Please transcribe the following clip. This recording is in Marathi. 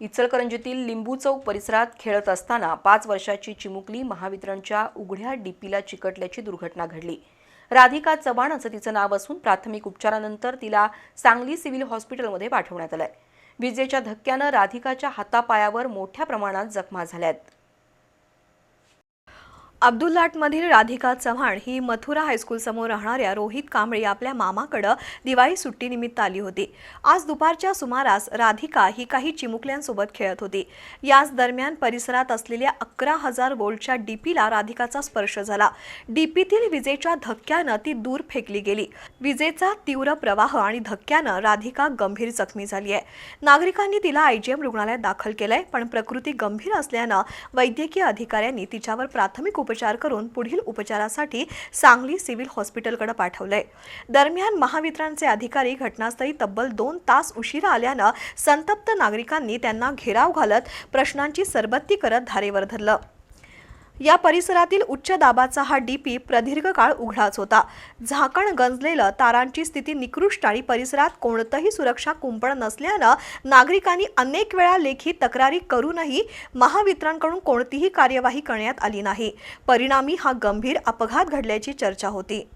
इचलकरंजीतील लिंबू चौक परिसरात खेळत असताना पाच वर्षाची चिमुकली महावितरणच्या उघड्या डीपीला चिकटल्याची दुर्घटना घडली. राधिका चव्हाण असं तिचं नाव असून प्राथमिक उपचारानंतर तिला सांगली सिव्हिल हॉस्पिटलमध्ये पाठवण्यात आलंय. विजेच्या धक्क्यानं राधिकाच्या हातापायावर मोठ्या प्रमाणात जखमा झाल्यात. अब्दुल्लाटमधील राधिका चव्हाण ही मथुरा हायस्कूलसमोर राहणाऱ्या रोहित कांबळे आपल्या मामाकडं दिवाळी सुट्टीनिमित्त आली होती. आज दुपारच्या सुमारास राधिका ही काही चिमुकल्यांसोबत खेळत होती. याच दरम्यान परिसरात असलेल्या अकरा हजार वोल्टच्या डीपीला राधिकाचा स्पर्श झाला. डीपीतील विजेच्या धक्क्यानं ती दूर फेकली गेली. विजेचा तीव्र प्रवाह आणि धक्क्यानं राधिका गंभीर जखमी झाली आहे. नागरिकांनी तिला आयजीएम रुग्णालयात दाखल केलंय पण प्रकृती गंभीर असल्यानं वैद्यकीय अधिकाऱ्यांनी तिच्यावर प्राथमिक उपचार करून पुढील उपचारासाठी सांगली सिव्हिल हॉस्पिटलकडे पाठवलंय. दरम्यान महावितरणचे अधिकारी घटनास्थळी तब्बल दोन तास उशिरा आल्यानं संतप्त नागरिकांनी त्यांना घेराव घालत प्रश्नांची सरबत्ती करत धारेवर धरलं. या परिसरातील उच्च दाबाचा हा डीपी प्रदीर्घ काळ उघडाच होता. झाकण गंजलेलं तारांची स्थिती निकृष्ट आणि परिसरात कोणतंही सुरक्षा कुंपण नसल्यानं नागरिकांनी अनेक वेळा लेखी तक्रारी करूनही महावितरणकडून कोणतीही कार्यवाही करण्यात आली नाही. परिणामी हा गंभीर अपघात घडल्याची चर्चा होती.